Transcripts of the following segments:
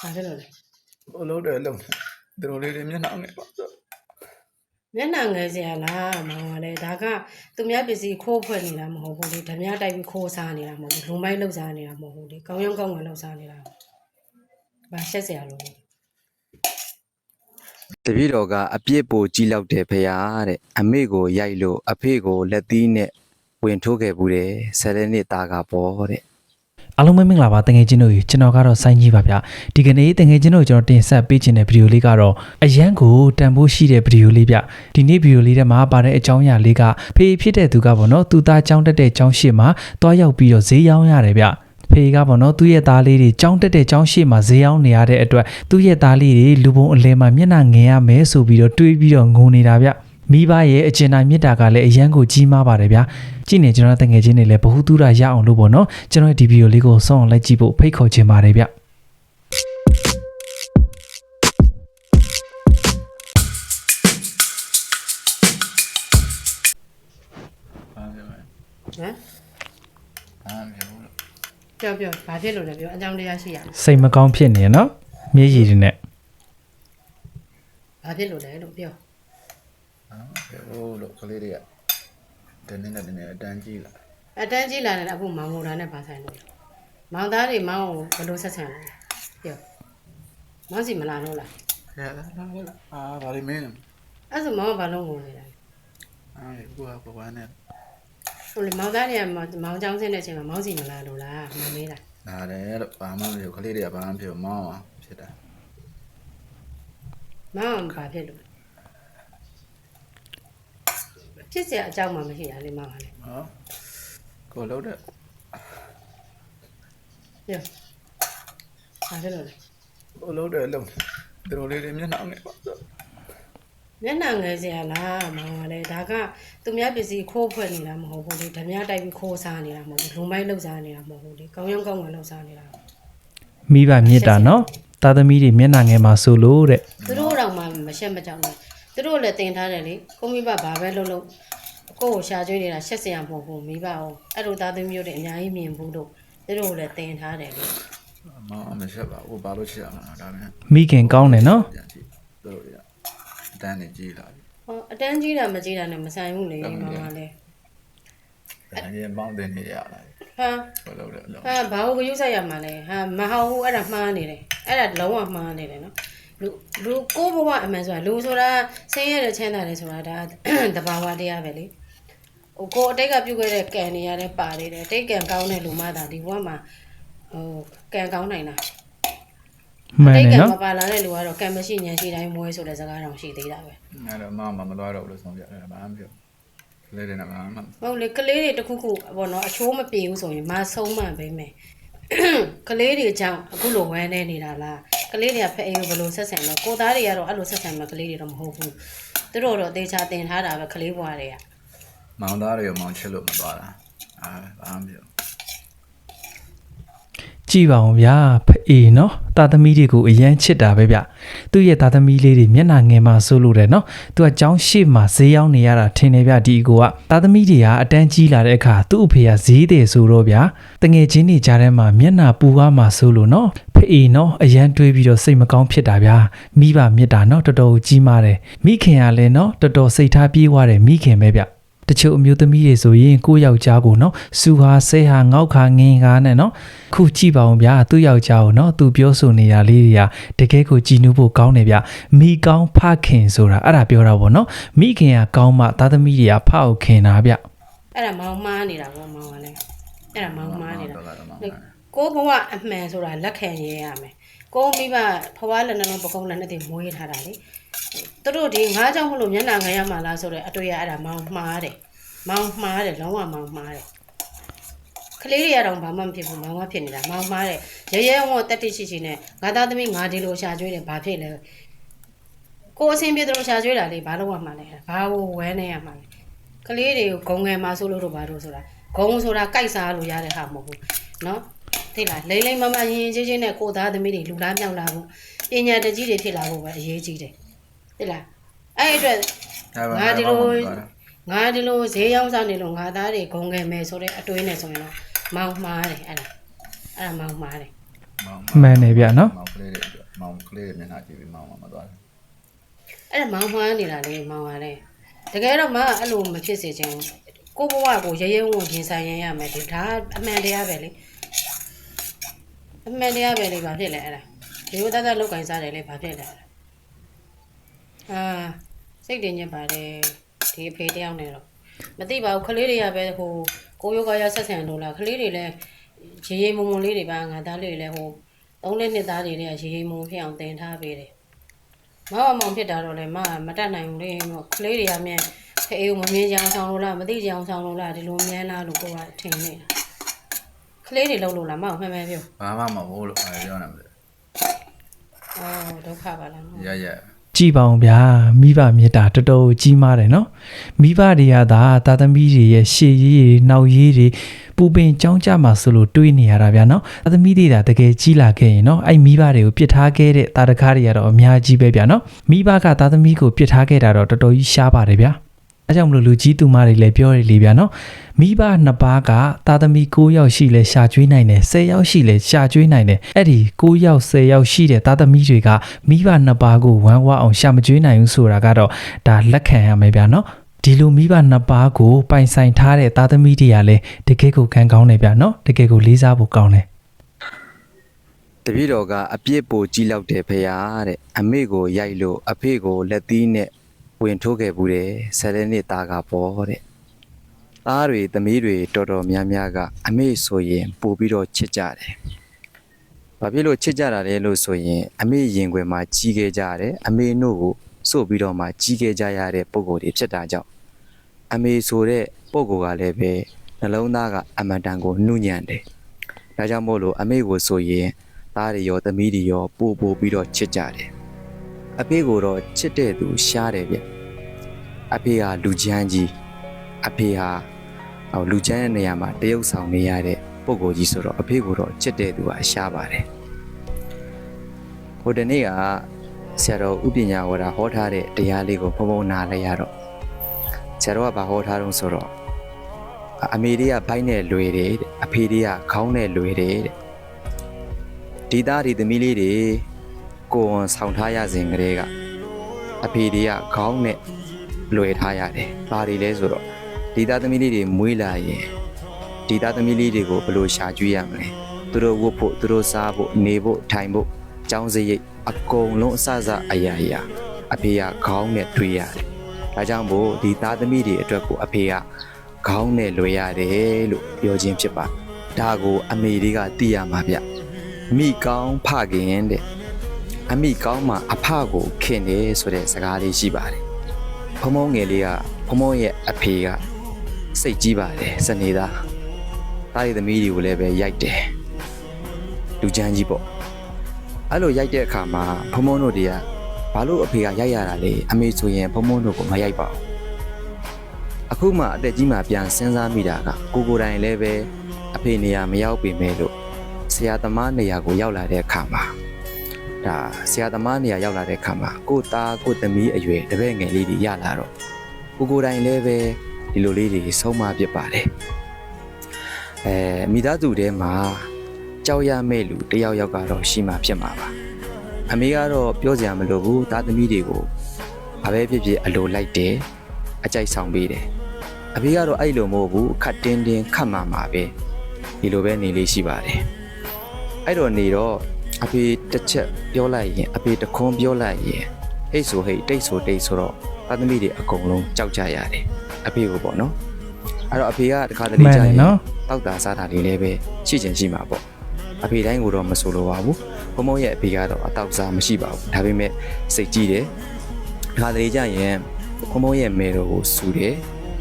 ဘာဖြစ်လို့လဲဟိုလုံးတယ်လုံးသူတို့လေးတွေမျက်နှာငယ်ပါဆိုမျက်နှာငယ်စရာလားမောင်ကလည်းဒါကသူများပစ္စည်းခိုးဖွဲ့နေတာမဟုတ်ဘူးလေဓမြတိုက်ပြီးခိုးစားနေတာမဟုတ်ဘူးလုံမိုင်းလှုပ်စားနေတာမဟုတ်ဘူးလေကောင်းရောင်းကောင်းဝင်လှုပ်စားနေတာဘာရှက်စရာလို့လဲတပည့်တော်ကအပြစ်ပိုကြီးလောက်တယ်ဖရာတဲ့အမေကိုရိုက်လို့အဖေကိုလက်သီးနဲ့ဝင်ထိုးခဲ့ဘူးတယ်ဆယ်နှစ်သားကပေါ့တဲ့အားားလုံးပဲမင်္ဂလာပါတငယ်ချင်းတို့ကျွန်တော်ကတော့စိုင်းကြီးပါဗျဒီကနေ့တငယ်ချင်းတို့ကျွန်တော်တင်ဆက်ပေးခြင်းတဲ့ဗီဒီယိုလေးကတော့အရန်ကိုတန်ဖိုးရှိတဲ့ဗီဒီယိုလေးဗျဒီနေ့ဗီဒီယိုလေးထဲမှာပါတဲ့အကြောင်းအရာလေးကဖေဖြစ်တဲ့သူကပေါ့နော်သူသားចောင်းတက်တဲ့ចောင်းရှိမှာတွားရောက်ပြီးတော့ဈေးရောင်းရတယ်ဗျဖေကပေါ့နော်သူ့ရဲ့သားလေးတွေကြောင်းတက်တဲ့ကြောင်းရှိမှာဈေးရောက်နေရတဲ့အတွက်သူ့ရဲ့သားလေးတွေလူပုံအလဲမှာမျက်နှာငယ်ရမယ်ဆိုပြီးတော့တွေးပြီးတော့ငုံနေတာဗျ။ မိဘရဲ့အကျဉ်းတိုင်းမြစ်တာကလည်းအရန်ကိုကြီးမားပါတယ်ဗျာကြည့်နေကျွန်တော်တငယ်ချင်းတွေလည်းဘ ഹു တုရရအောင်လို့ပေါ့နော်ကျွန်တော်ဒီဗီဒီယိုလေးကိုစောင့်အောင်လိုက်ကြည့်ဖို့ဖိတ်ခေါ်ချင်ပါတယ်ဗျဘာပြောလဲဟမ်ဘာပြောလို့ပြောပြောဘာဖြစ်လို့လဲပြောအကြောင်းတရားရှိရမယ်စိတ်မကောင်းဖြစ်နေရနော်မျက်ရည်တွေနဲ့ဘာဖြစ်လို့လဲလို့ပြော ဟာပြောလို့ကလေးတွေကတနေ့နဲ့တနေ့အတန်းကြီးလာအတန်းကြီးလာတယ်အခုမောင်မိုတာနဲ့ဘာဆိုင်လို့လဲမောင်သားတွေမောင်ကိုဘယ်လိုဆက်ဆံလဲပြောမောင်စီမလာလို့လားခဲလာလာအာဘာလို့မင်းလဲအဲ့ဆိုမောင်ကဘာလို့ငုံနေတာလဲအာကိုကဘဝနဲ့ဟိုလေမောင်သားတွေကမောင်မောင်ချောင်းစင်းတဲ့အချိန်မှာမောင်စီမလာလို့လားမမေးလားလာတယ်လို့ဘာမှမပြောကလေးတွေကဘာမှမပြောမောင်းအောင်ဖြစ်တာမောင်ကဘာဖြစ်လို့လဲ ဖြစ်စရာအကြောင်းမှမရှိတာလေမောင်ကလည်းဟောကိုလုံးတဲ့ပြောဘာဖြစ်လို့လဲဟိုလုံးတယ်လုံးသူတို့လေးတွေမျက်နှာငယ်ပါဆိုမျက်နှာငယ်စရာလားမောင်ကလည်းဒါကသူများပစ္စည်းခိုးဖွဲ့နေတာမဟုတ်ဘူးလေဓမြတိုက်ပြီးခိုးစားနေတာမဟုတ်ဘူးလုံမိုင်းလှုပ်စားနေတာမဟုတ်ဘူးလေကောင်းရောင်းကောင်းဝင်လှုပ်စားနေတာမိဘမြစ်တာနော်သားသမီးတွေမျက်နှာငယ်မှာဆိုလို့တဲ့သူတို့တော့မှမရှက်မကြောက်ဘူး သူတို့လည်းတင်ထားတယ်လေကိုမိဘဘာပဲလုပ်လို့ကိုယ့်ကိုရှာကျွေးနေတာရှက်စရာမဟုတ်ဘူးမိဘအောင်အဲ့လိုသားသမီးမျိုးတွေအများကြီးမြင်ဘူးလို့သူတို့လည်းတင်ထားတယ်လေမောင်းမရှက်ပါဘူးဘာလို့ရှက်အောင်လဲဒါနဲ့မိခင်ကောင်းတယ်နော်ပြန်ကြည့်သူတို့တွေကအတန်းနေကြီးလာပြီဟောအတန်းကြီးတာမကြီးတာနဲ့မဆိုင်ဘူးလေမောင်ကလည်းဒါကြီးမောင်းတင်နေရလာဟာဟိုလုံးတယ်လုံးဟာဘာလို့ယူဆိုင်ရမှာလဲဟာမဟောဘူးအဲ့ဒါမှားနေတယ်အဲ့ဒါလုံးဝမှားနေတယ်နော် လူလူကိုဘဝအမှန်ဆိုတာလူဆိုတာဆင်းရဲတဲ့ချမ်းသာတယ်ဆိုတာဒါတဘာဝတရားပဲလေဟိုကိုအတိတ်ကပြုတ်ခဲ့တဲ့ကံတွေရတဲ့ပါနေတယ်တိတ်ကံကောင်းတဲ့လူမှသာဒီဘဝမှာဟိုကံကောင်းနိုင်တာမှန်တိတ်တယ်ကံနော်မပါလာတဲ့လူကတော့ကံမရှိဉာဏ်ရှိတိုင်းမွေးဆိုတဲ့စကားတော့ရှိသေးတာပဲအဲ့တော့မောင်းမမလွားတော့လို့ဆုံးပြတယ်ဘာမှမပြောကလေးတွေနဲ့ဘာမှမဟုတ်လေကလေးတွေတစ်ခုခုပေါ့နော်အချိုးမပြေဘူးဆိုရင်မဆုံးမှပဲမယ်ကလေးတွေကြောင့်အခုလိုဝမ်းနေနေတာလား ကလေးတွေကဖဲအိမ်ကိုဘယ်လိုဆက်ဆံလဲကိုသားတွေကတော့အဲ့လိုဆက်ဆံမှာကလေးတွေတော့မဟုတ်ဘူးသူတို့တော့တေချာတင်ထားတာပဲကလေးဘွားတွေကမောင်းသားတွေကိုမောင်းချစ်လို့မသွားတာအာဘာမှမပြော ကြည်ပါအောင်ဗျာဖအေးနော်သားသမီးတွေကိုအရန်ချစ်တာပဲဗျသူ့ရဲ့သားသမီးလေးတွေမျက်နှာငယ်မှာဆိုလို့တယ်နော်သူကကြောင်းရှိမှာဈေးရောက်နေရတာထင်တယ်ဗျဒီအကိုကသားသမီးတွေကအတန်းကြီးလာတဲ့အခါသူ့အဖေကဈေးတယ်ဆိုတော့ဗျာတငယ်ချင်းတွေကြားထဲမှာမျက်နှာပူသွားမှာဆိုလို့နော်ဖအေးနော်အရန်တွေးပြီးတော့စိတ်မကောင်းဖြစ်တာဗျာမိဘမြစ်တာနော်တော်တော်ကြီးမားတယ်မိခင်ကလည်းနော်တော်တော်စိတ်ထားပြေးသွားတယ်မိခင်ပဲဗျ တချို့အမျိုးသမီးတွေဆိုရင်ကိုယ့်ယောက်ျားကိုနော်စူဟာဆဲဟာငေါက်ခါငင်းကားနဲ့နော်ခုကြည့်ပါအောင်ဗျာသူ့ယောက်ျားကိုနော်သူပြောဆိုနေတာလေးတွေကတကယ်ကိုကြည်နူးဖို့ကောင်းတယ်ဗျမိကောင်းဖခင်ဆိုတာအဲ့ဒါပြောတာပေါ့နော်မိခင်ကကောင်းမှသားသမီးတွေကဖအောင်ခင်တာဗျအဲ့ဒါမောင်းမားနေတာပေါ့မောင်းကလည်းအဲ့ဒါမောင်းမားနေတာတော့ကတော့မောင်းကိုဘဝအမှန်ဆိုတာလက်ခံရရမယ်ကိုမိဘဖွားလည်းနှလုံးပကုံးလည်းနဲ့တည်းမွေးထားတာလေ သူတို့ဒီငါးကြောင့်မလို့မျက်နှာငယ်ရမှာလားဆိုတော့အတွေ့ရအဲ့ဒါမောင်းမှားတယ်မောင်းမှားတယ်လုံးဝမောင်းမှားတယ် ကလေးတွေကတော့ဘာမှမဖြစ်ဘူးမောင်မဖြစ်နေတာမောင်မားတဲ့ရဲရဲဝံ့တက်တိရှိရှိနဲ့ငါသားသမီးငါဒီလိုရှာကျွေးတယ်ဘာဖြစ်လဲကိုအဆင်ပြေတယ်လို့ရှာကျွေးတာလေဘာလို့မှမလဲဘာလို့ဝဲနေရမှာလဲကလေးတွေကိုဂုံငယ်မှာဆိုလို့တော့ဘာလို့ဆိုတာဂုံဆိုတာကြိုက်စားလို့ရတဲ့ဟာမဟုတ်ဘူးเนาะသိလားလိမ့်လိမ့်မမရင်ရင်ချင်းချင်းနဲ့ကိုသားသမီးတွေလူလားမြောက်လာဖို့ပညာတကြီးတွေဖြစ်လာဖို့ပဲအရေးကြီးတယ် သိလားအဲ့အတွက်ငါဒီလိုငါဒီလိုဈေးရောက်စားနေလို့ငါသားတွေဂုံငယ်မယ်ဆိုတဲ့အတွေးနဲ့ဆိုရင်တော့မောင်မှားတယ်အဲ့ဒါအဲ့ဒါမောင်မှားတယ်မောင်းမှန်တယ်ဗျနော်မောင်းကလေးတွေကလေးတွေမျက်နှာကြည့်ပြီးမောင်းမှမသွားဘူးအဲ့ဒါမောင်မှန်းနေတာလေမောင်ကလည်းတကယ်တော့မအဲ့လိုမဖြစ်စေချင်ဘူးကိုဘဝကိုရဲရဲဝံ့ဝံ့ရင်ဆိုင်ရရမယ်ဒီဒါအမှန်တရားပဲလေအမှန်တရားပဲလေဘာဖြစ်လဲအဲ့ဒါဒီလိုတတ်တတ်လောက်ကင်စားတယ်လေဘာဖြစ်လဲအာ စိတ်တင်ညစ်ပါတယ်ဒီအဖေတယောက်နဲ့တော့မသိပါဘူးကလေးတွေကပဲဟိုကိုယောဂရဆက်ဆံလို့လားကလေးတွေလည်းရေရေမုံမုံလေးတွေပါငါသားလေးတွေလည်းဟိုသုံးလေးနှစ်သားတွေလည်းရေရေမုံဖြစ်အောင်တင်ထားပေးတယ်မမမောင်ဖြစ်တာတော့လေမမတတ်နိုင်ဘူးလေတော့ကလေးတွေကမြန်ဖေးကိုမမြင်ကြအောင်ဆောင်လို့လားမသိကြအောင်ဆောင်လို့လားဒီလိုမြန်းလားလို့ကိုကထင်နေတာကလေးတွေလုံးလို့လားမအောင်မှန်မှန်ပြောဘာမှမဟုတ်လို့အဲပြောနေမှာအော်ဒုက္ခပါလားရရ ကြည်ပါအောင်ဗျာမိဘမေတ္တာတော်တော်ကြီးမားတယ်နော်မိဘတွေကသာတာသမီတွေရဲ့ရှေ့ရေးတွေနောက်ရေးတွေပူပင်ကြောင်းကြမှာဆိုလို့တွေးနေရတာဗျာနော်တာသမီတွေကတကယ်ကြီးလာခဲ့ရင်နော်အဲ့မိဘတွေကိုပြစ်ထားခဲ့တဲ့တာတကားတွေကတော့အများကြီးပဲဗျာနော်မိဘကတာသမီကိုပြစ်ထားခဲ့တာတော့တော်တော်ကြီးရှားပါတယ်ဗျာ အဲကြောင့်မလို့လူကြီးသူမတွေလည်းပြောရလေဗျာနော်မိဘနှစ်ပါးကတာသမီ9ယောက်ရှိလဲရှာကျွေးနိုင်တယ်10ယောက်ရှိလဲရှာကျွေးနိုင်တယ်အဲ့ဒီ9ယောက်10ယောက်ရှိတဲ့တာသမီတွေကမိဘနှစ်ပါးကိုဝမ်းဝအောင်ရှာမကျွေးနိုင်ဘူးဆိုတာကတော့ဒါလက်ခံရမယ်ဗျာနော်ဒီလိုမိဘနှစ်ပါးကိုပိုင်ဆိုင်ထားတဲ့သားသမီးတွေကလည်းတကယ်ကိုခံကောင်းတယ်ဗျာနော်တကယ်ကိုလေးစားဖို့ကောင်းတယ်တပည့်တော်ကအပြစ်ပိုကြီးလောက်တယ်ဖေဟာတဲ့အမေကိုရိုက်လို့အဖေကိုလက်သီးနဲ့ ဝင်ထိုးခဲ့ဘူးတယ်ဆယ်နှစ်သားကပေါ့တဲ့သားတွေသမီးတွေတော်တော်များများကအမေဆိုရင်ပို့ပြီးတော့ချစ်ကြတယ်ဘာဖြစ်လို့ချစ်ကြတာလဲလို့ဆိုရင် အမေရင်ခွင်မှာကြီးခဲ့ကြတယ်အမေတို့ကိုစို့ပြီးတော့မှကြီးခဲ့ကြရတဲ့ပုံကိုယ်တွေဖြစ်တာကြောင့်အမေဆိုတဲ့ပုံကိုယ်ကလည်းပဲနှလုံးသားကအမန်တန်ကိုနှုညံ့တယ်ဒါကြောင့်မို့လို့အမေကိုဆိုရင်သားတွေရောသမီးတွေရောပို့ပို့ပြီးတော့ချစ်ကြတယ် အဖေကိုတော့ချစ်တဲ့သူရှားတယ်ဗျအဖေဟာလူချမ်းကြီးအဖေဟာဟိုလူချမ်းတဲ့နေရာမှာတရုပ်ဆောင်နေရတဲ့ပုံကိုယ်ကြီးဆိုတော့အဖေကိုတော့ချစ်တဲ့သူကရှားပါတယ်ဟိုတနေ့ကဆရာတော်ဥပညာဝါဒဟောထားတဲ့တရားလေးကိုဘုံဘုံနားလိုက်ရတော့ဆရာတော်ကဘာဟောထားတုံးဆိုတော့အမေတွေကဘိုင်းနဲ့လွယ်တယ်တဲ့အဖေတွေကခေါင်းနဲ့လွယ်တယ်တဲ့ဒီသားဒီသမီးလေးတွေ ကိုယ်ဝန်ဆောင်ထားရစဉ်ကလေးကအဖေတွေကခေါင်းနဲ့လွယ်ထားရတယ်။ဘာတွေလဲဆိုတော့ဒီသားသမီးလေးတွေမွေးလာရင်ဒီသားသမီးလေးတွေကိုဘယ်လိုရှာကျွေးရမလဲ။သူတို့ဝတ်ဖို့သူတို့စားဖို့နေဖို့ထိုင်ဖို့ကြောင်းစရိတ်အကုန်လုံးအစစအရာရာအဖေကခေါင်းနဲ့တွေးရတယ်။ဒါကြောင့်မို့ဒီသားသမီးတွေအတွက်ကိုအဖေကခေါင်းနဲ့လွယ်ရတယ်လို့ပြောခြင်းဖြစ်ပါဒါကိုအမေတွေကသိရမှာဗျ။မိကောင်းဖခင်တဲ့ အမိကောင်းမှာအဖကိုခင်တယ်ဆိုတဲ့စကားလေးရှိပါတယ်ဖုံဖုံငယ်လေးကဖုံဖုံရဲ့အဖေကစိတ်ကြီးပါတယ်စနေသားတားရည်သမီးတွေကိုလည်းပဲရိုက်တယ်လူချမ်းကြီးပေါ့အဲ့လိုရိုက်တဲ့အခါမှာဖုံဖုံတို့တွေကဘာလို့အဖေကရိုက်ရတာလဲအမေဆိုရင်ဖုံဖုံတို့ကိုမရိုက်ပါဘူးအခုမှအသက်ကြီးမှပြန်စဉ်းစားမိတာကကိုကိုယ်တိုင်လည်းပဲအဖေနေရာမရောက်ပေမဲ့လို့ဆရာသမားနေရာကိုရောက်လာတဲ့အခါမှာ ဒါဆရာသမားနေရာရောက်လာတဲ့အခါမှာကိုယ့်သားကိုယ့်သမီးအရွယ်တပည့်ငယ်လေးတွေရလာတော့ကိုကိုယ်တိုင်လည်းပဲဒီလိုလေးတွေဆုံးမပြစ်ပါတယ်အဲမိသားစုထဲမှာကြောက်ရမဲ့လူတယောက်ယောက်ကတော့ရှိမှဖြစ်မှာပါအမေကတော့ပြောစရာမလိုဘူးသားသမီးတွေကိုဘာပဲဖြစ်ဖြစ်အလိုလိုက်တယ်အကြိုက်ဆောင်ပေးတယ်အဖေကတော့အဲ့လိုမဟုတ်ဘူးခတ်တင်းတင်းခတ်မှမှာပဲဒီလိုပဲနေလေးရှိပါတယ်အဲ့တော့နေတော့အဖေ တစ်ချက်ပြောလိုက်ရင်အဖေတခွန်းပြောလိုက်ရင်ဟိတ်ဆိုဟိတ်တိတ်ဆိုတိတ်ဆိုတော့သားသမီးတွေအကုန်လုံးကြောက်ကြရတယ်အဖေကိုပေါ့နော်အဲ့တော့အဖေကတခါတလေမှန်ကြာတယ်ရင်နော်တောက်တာစားတာလေးလည်းပဲရှိချင်ရှိမှာပေါ့အဖေတိုင်းကိုတော့မဆိုလိုပါဘူးဘုံဘုံရဲ့အဖေကတော့အတောက်စားမရှိပါဘူးဒါပေမဲ့စိတ်ကြီးတယ်တခါတလေကြာရင်ဘုံဘုံရဲ့မဲတော်ကိုစူတယ်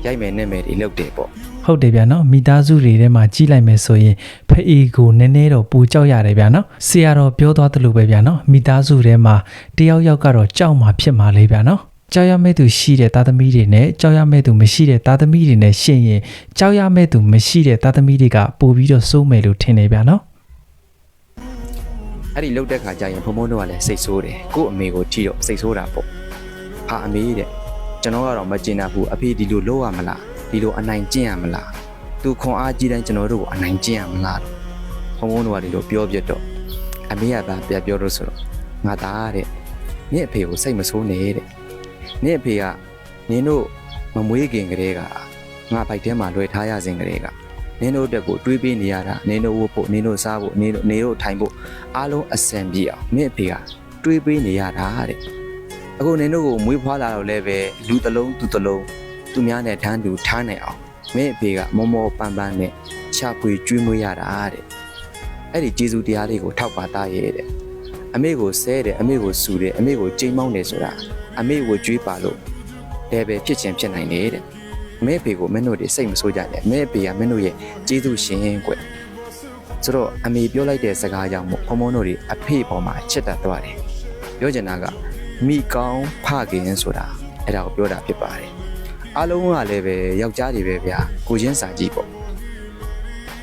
ရိုက်မယ်နဲ့မယ်တွေလောက်တယ်ပေါ့ ဟုတ်တယ်ဗျာနော်မိသားစုတွေထဲမှာကြီးလိုက်မယ်ဆိုရင်ဖအေးကိုနည်းနည်းတော့ပူကြောက်ရတယ်ဗျာနော်ဆရာတော်ပြောသွားတယ်လို့ပဲဗျာနော်မိသားစုထဲမှာတယောက်ယောက်ကတော့ကြောက်မှာဖြစ်မှာလေဗျာနော်ကြောက်ရမဲ့သူရှိတဲ့သားသမီးတွေနဲ့ကြောက်ရမဲ့သူမရှိတဲ့သားသမီးတွေနဲ့ရှင်ရင်ကြောက်ရမဲ့သူမရှိတဲ့သားသမီးတွေကပို့ပြီးတော့စိုးမယ်လို့ထင်နေဗျာနော်အဲ့ဒီလှုပ်တဲ့ခါကျရင်ဘုံဘုံတို့ကလည်းစိတ်ဆိုးတယ်ကို့အမေကိုထီတော့စိတ်ဆိုးတာပေါ့ဟာအမေတဲ့ကျွန်တော်ကတော့မကျင်တာဘူးအဖေဒီလိုလုပ်ရမလား ဒီလိုအနိုင်ကျင့်ရမလားသူခွန်အားကြီးတိုင်းကျွန်တော်တို့ကိုအနိုင်ကျင့်ရမလားဘုံဘုံတို့ကဒီလိုပြောပြတော့အမေကသာပြပြောလို့ဆိုတော့ငါသားတဲ့နင့်အဖေကိုစိတ်မဆိုးနဲ့တဲ့နင့်အဖေကနင်တို့မမွေးခင်ကလေးကငါဘိုက်ထဲမှာလွှဲထားရစဉ်ကလေးကနင်တို့အတွက်ကိုတွေးပေးနေရတာနင်တို့ဝတ်ဖို့နင်တို့စားဖို့နင်တို့နေတို့ထိုင်ဖို့အားလုံးအဆင်ပြေအောင်နင့်အဖေကတွေးပေးနေရတာတဲ့အခုနင်တို့ကိုမွေးဖွားလာတော့လည်းပဲလူတစ်လုံးသူတစ်လုံး သူများနဲ့တန်းတူထားနိုင်အောင်မင်းအဖေကမောမောပန်းပန်းနဲ့ချပွေကျွေးမွေးရတာတဲ့အဲ့ဒီကျေးဇူးတရားလေးကိုထောက်ပါသားရဲ့တဲ့အမေကိုဆဲတယ်အမေကိုစူတယ်အမေကိုကြိမ်မောင်းတယ်ဆိုတာအမေကိုကြွေးပါလို့လည်းပဲဖြစ်ချင်းဖြစ်နိုင်တယ်တဲ့အမေအဖေကိုမင်းတို့တွေစိတ်မဆိုးကြနဲ့အမေအဖေကမင်းတို့ရဲ့ကျေးဇူးရှင်ကွဆိုတော့အမေပြောလိုက်တဲ့စကားကြောင့်မို့ဘုံဘုံတို့တွေအဖေပေါ်မှာချစ်တတ်သွားတယ်ပြောချင်တာကမိကောင်းဖခင်ဆိုတာအဲ့ဒါကိုပြောတာဖြစ်ပါတယ် အားလုံးကလည်းပဲယောက်ျားတွေပဲဗျာကိုချင်းစာကြည့်ပေါ့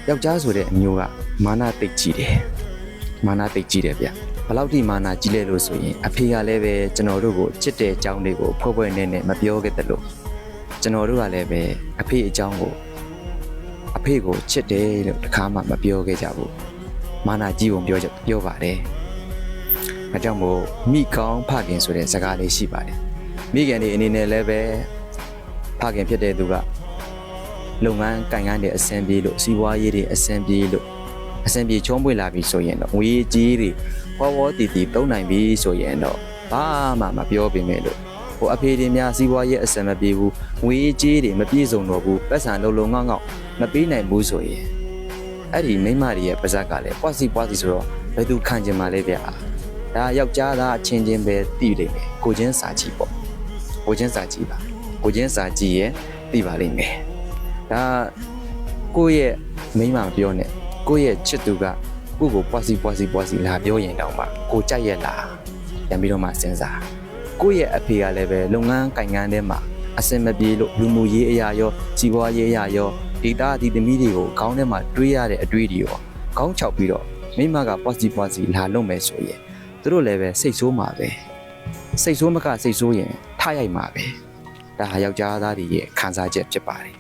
ယောက်ျားဆိုတဲ့အမျိုးကမာနတိတ်ကြီးတယ်မာနတိတ်ကြီးတယ်ဗျဘယ်လောက်ထိမာနကြီးလဲလို့ဆိုရင်အဖေကလည်းပဲကျွန်တော်တို့ကိုချစ်တဲ့အကြောင်းတွေကိုဖွဲ့ဖွဲ့နဲ့နဲ့မပြောခဲ့တယ်လို့ကျွန်တော်တို့ကလည်းပဲအဖေအကြောင်းကိုအဖေကိုချစ်တယ်လို့တခါမှမပြောခဲ့ကြဘူးမာနကြီးပုံပြောကြပြောပါတယ်အဲကြောင့်မို့မိကောင်းဖခင်ဆိုတဲ့စကားလေးရှိပါတယ်မိခင်တွေအနေနဲ့လည်းပဲ ဖခင်ဖြစ်တဲ့သူကလုပ်ငန်းကင်ကန်းတွေအဆင်ပြေလို့စီးပွားရေးတွေအဆင်ပြေလို့အဆင်ပြေချုံးပွေလာပြီဆိုရင်တော့ငွေကြီးတွေဟောဝေါ်တီတီတုံးနိုင်ပြီဆိုရင်တော့ဘာမှမပြောပြမယ်လို့ဟိုအဖေတွေများစီးပွားရေးအဆင်မပြေဘူးငွေကြီးတွေမပြည့်စုံတော့ဘူးပတ်စံလုံးလုံးငေါငေါမပေးနိုင်ဘူးဆိုရင်အဲ့ဒီမိန်းမတွေရဲ့ပါဇက်ကလည်းပွားစီပွားစီဆိုတော့ဘယ်သူခံကျင်မှာလဲဗျာဒါယောက်ျားသားအချင်းချင်းပဲတည်လိမ့်မယ်ကိုချင်းစာကြည့်ပေါ့ကိုချင်းစာကြည့်ပါ ကိုချင်းစာကြည့်ရဲ့တည်ပါလိမ့်မယ်ဒါကိုယ့်ရဲ့မိန်းမမပြောနဲ့ကိုယ့်ရဲ့ချစ်သူကကိုယ့်ကိုပွားစီပွားစီပွားစီလာပြောရင်တောင်မှကိုကြိုက်ရဲ့လားပြန်ပြီးတော့မှစဉ်းစားကိုယ့်ရဲ့အဖေကလည်းပဲလုပ်ငန်းကင်ငန်းထဲမှာအစင်မပြေလို့လူမှုရေးအရာရောစီးပွားရေးအရာရောဒီသားဒီသမီးတွေကိုခေါင်းထဲမှာတွေးရတဲ့အတွေးတွေရောခေါင်းချောက်ပြီးတော့မိမကပွားစီပွားစီလာလုပ်မယ်ဆိုရင်သူတို့လည်းပဲစိတ်ဆိုးမှာပဲစိတ်ဆိုးမကစိတ်ဆိုးရင်ထရိုက်မှာပဲ ဒါဟာယောက်ျားသားတွေရဲ့ခံစားချက်ဖြစ်ပါတယ်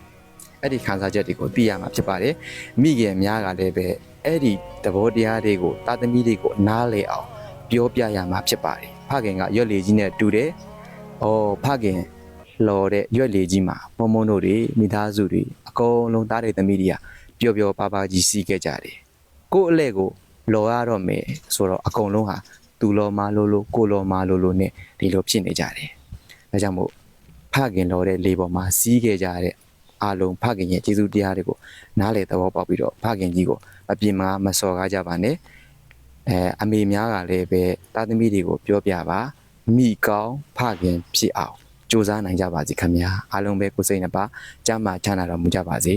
အဲ့ဒီခံစားချက်တွေကိုသိရမှာဖြစ်ပါတယ်မိခင်များကလည်းပဲအဲ့ဒီသဘောတရားတွေကိုတာသမီတွေကိုနားလေအောင်ပြောပြရမှာဖြစ်ပါတယ်ဖခင်ကရွက်လေကြီးနဲ့တူတယ်။အော်ဖခင်လော်တဲ့ရွက်လေကြီးမှာမုံမုံတို့တွေမိသားစုတွေအကုန်လုံးသားတဲ့သမီးတွေကပျော်ပျော်ပါပါကြီးစီးခဲ့ကြတယ်။ကို့အလဲကိုလော်ရတော့မယ်ဆိုတော့အကုန်လုံးဟာသူလော်မလို့လို့ကိုလော်မလို့လို့နဲ့ဒီလိုဖြစ်နေကြတယ်။ဒါကြောင့်မို့ ဖခင်လော်တဲ့လေပေါ်မှာစီးခဲ့ကြတဲ့အားလုံးဖခင်ရဲ့ကျေးဇူးတရားတွေကိုနားလေသဘောပေါက်ပြီးတော့ဖခင်ကြီးကိုအပြင်မှာမစော်ကားကြပါနဲ့အဲအမေများကလည်းပဲတာသမီတွေကိုပြောပြပါမိကောင်းဖခင်ဖြစ်အောင်စူးစမ်းနိုင်ကြပါစေခင်ဗျာအားလုံးပဲကိုယ်စိတ်နှပါကြမ်းမှချမ်းသာတော်မူကြပါစေ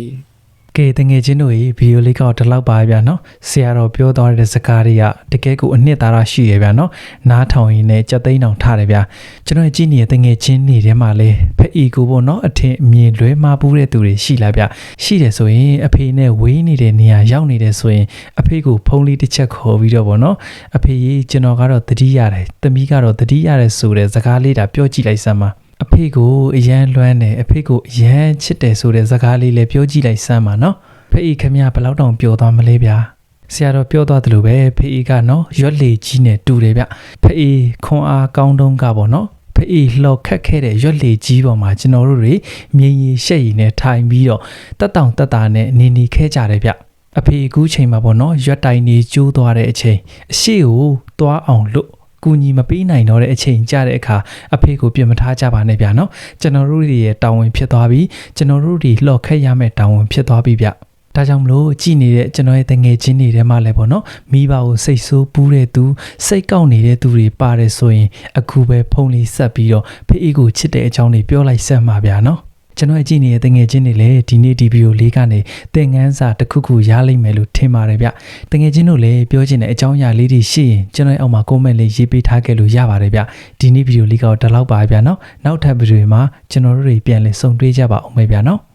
ကဲတငယ်ချင်းတို့ရေဗီဒီယိုလေးကတော့ဒီလောက်ပါဗျာနော်ဆရာတော်ပြောသွားတဲ့စကားတွေကတကယ်ကိုအနှစ်သာရရှိရဗျာနော်နားထောင်ရင်းနဲ့ကြက်သိန်းအောင်ထားတယ်ဗျာကျွန်တော်ကြည့်နေတဲ့တငယ်ချင်းတွေထဲမှာလဲဖက်အီကိုပေါ့နော်အထင်အမြင်လွဲမှားပူးတဲ့သူတွေရှိလားဗျာရှိတယ်ဆိုရင်အဖေနဲ့ဝေးနေတဲ့နေရာရောက်နေတယ်ဆိုရင်အဖေကိုဖုန်းလေးတစ်ချက်ခေါ်ပြီးတော့ပေါ့နော်အဖေကြီးကျွန်တော်ကတော့တတိရတယ်တမီးကတော့တတိရတယ်ဆိုတဲ့စကားလေးဒါပြောကြည့်လိုက်စမ်းပါ အဖေကိုအရန်လွမ်းတယ်အဖေကိုအရန်ချစ်တယ်ဆိုတဲ့စကားလေးလည်းပြောကြည့်လိုက်စမ်းပါနော်ဖေဤခမရဘယ်လောက်တောင်ပြောသွားမလဲဗျာဆရာတော်ပြောသွားတယ်လို့ပဲဖေဤကနော်ရွက်လေကြီးနဲ့တူတယ်ဗျဖေဤခွန်အားကောင်းတုံးကပေါ့နော်ဖေဤလှော်ခတ်ခဲ့တဲ့ရွက်လေကြီးပေါ်မှာကျွန်တော်တို့တွေမြင်ရည်ရှက်ရည်နဲ့ထိုင်ပြီးတော့တက်တောင်တက်တာနဲ့နေနေခဲကြတယ်ဗျအဖေအခုချိန်မှာပေါ့နော်ရွက်တိုင်နေကျိုးသွားတဲ့အချိန်အရှိကိုသွားအောင်လို့ ကူညီမပေးနိုင်တော့တဲ့အချိန်ကြတဲ့အခါအဖေကိုပြင်မထားကြပါနဲ့ဗျာနော်ကျွန်တော်တို့တွေရဲ့တာဝန်ဖြစ်သွားပြီကျွန်တော်တို့တွေလှော်ခက်ရမယ့်တာဝန်ဖြစ်သွားပြီဗျဒါကြောင့်မလို့ကြည်နေတဲ့ကျွန်တော်ရဲ့တငယ်ချင်းတွေထဲမှာလည်းပေါ့နော်မိဘကိုစိတ်ဆိုးပူးတဲ့သူစိတ်ကောက်နေတဲ့သူတွေပါတယ်ဆိုရင်အခုပဲဖုန်းလေးဆက်ပြီးတော့ဖေးအေးကိုချစ်တဲ့အကြောင်းတွေပြောလိုက်ဆက်မှာဗျာနော် ကျွန်တော်ကြည့်နေတဲ့တငယ်ချင်းတွေလည်းဒီနေ့ဒီဗီဒီယိုလေးကနေသင်ခန်းစာတစ်ခုခုရလိမ့်မယ်လို့ထင်ပါတယ်ဗျတငယ်ချင်းတို့လည်းပြောချင်တဲ့အကြောင်းအရာလေးတွေရှိရင်ကျွန်တော်ရဲ့အောက်မှာ comment လေးရေးပေးထားခဲ့လို့ရပါတယ်ဗျဒီနေ့ဗီဒီယိုလေးကတော့ဒီလောက်ပါဗျနော်နောက်ထပ်ဗီဒီယိုမှာကျွန်တော်တို့တွေပြန်လည်ဆုံတွေ့ကြပါအောင်မယ်ဗျနော်